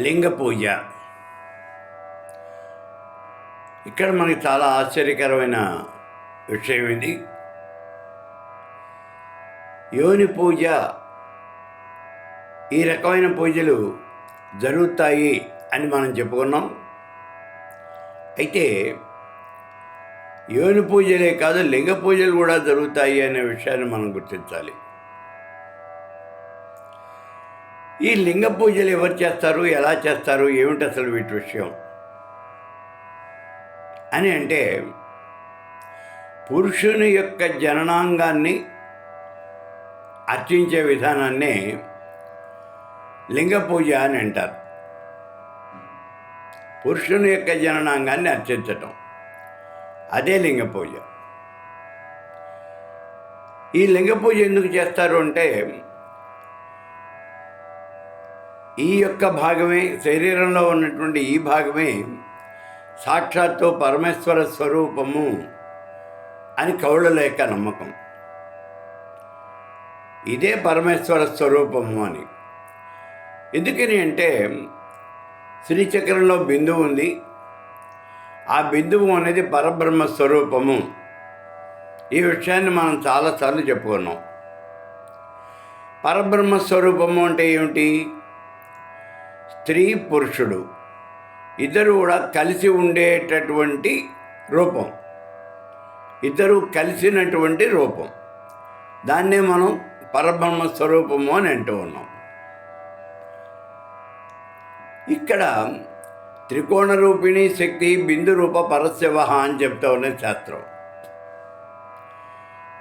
లింగ పూజ ఇక్కడ మనకి చాలా ఆశ్చర్యకరమైన విషయం ఇది. యోని పూజ ఈ రకమైన పూజలు జరుగుతాయి అని మనం చెప్పుకున్నాం. అయితే యోని పూజలే కాదు లింగ పూజలు కూడా జరుగుతాయి అనే విషయాన్ని మనం గుర్తించాలి. ఈ లింగ పూజలు ఎవరు చేస్తారు ఎలా చేస్తారు ఏమిటి అసలు వీటి విషయం? అని అంటే పురుషుని యొక్క జననాంగాన్ని అర్చించే విధానాన్ని లింగ పూజ అని అంటారు. పురుషుని యొక్క జననాంగాన్ని అర్చించటం. అదే లింగ పూజ. ఈ లింగ పూజ ఎందుకు చేస్తారు అంటే ఈ యొక్క భాగమే శరీరంలో ఉన్నటువంటి ఈ భాగమే సాక్షాత్తు పరమేశ్వర స్వరూపము అని కౌళ్ళ యొక్క నమ్మకం. ఇదే పరమేశ్వర స్వరూపము అని. ఎందుకని అంటే శ్రీచక్రంలో బిందువు ఉంది. ఆ బిందువు అనేది పరబ్రహ్మ స్వరూపము. ఈ విషయాన్ని మనం చాలాసార్లు చెప్పుకున్నాం. పరబ్రహ్మ స్వరూపము అంటే ఏమిటి? స్త్రీ పురుషుడు. ఇద్దరు కూడా కలిసి ఉండేటటువంటి రూపం. ఇద్దరు కలిసినటువంటి రూపం. దాన్నే మనం పరబ్రహ్మ స్వరూపము అని అంటూ ఉన్నాం. ఇక్కడ త్రికోణ రూపిణి శక్తి బిందు రూప పరస్యవ అని చెప్తా ఉన్నది శాస్త్రం.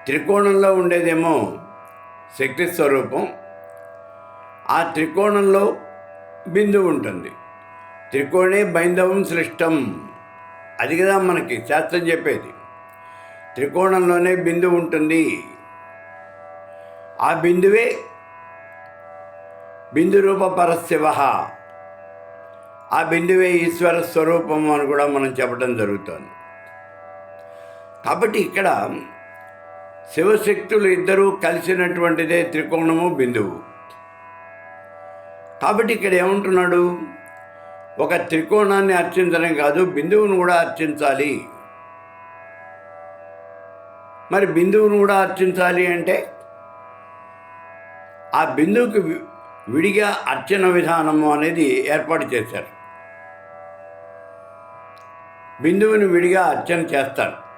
త్రికోణంలో ఉండేదేమో శక్తి స్వరూపం. ఆ త్రికోణంలో బిందువు ఉంటుంది. త్రికోణే బైందవం సృష్టం. అది కదా మనకి శాస్త్రం చెప్పేది. త్రికోణంలోనే బిందువు ఉంటుంది. ఆ బిందువే బిందు రూప పరశివ ఆ బిందువే ఈశ్వర స్వరూపం అని కూడా మనం చెప్పడం జరుగుతుంది. కాబట్టి ఇక్కడ శివశక్తులు ఇద్దరూ కలిసినటువంటిదే త్రికోణము బిందువు. కాబట్టి ఇక్కడ ఏమంటున్నాడు? ఒక త్రికోణాన్ని అర్చించడం కాదు బిందువును కూడా అర్చించాలి. మరి బిందువును కూడా అర్చించాలి అంటే ఆ బిందువుకి విడిగా అర్చన విధానము అనేది ఏర్పాటు చేశారు. బిందువుని విడిగా అర్చన చేస్తారు.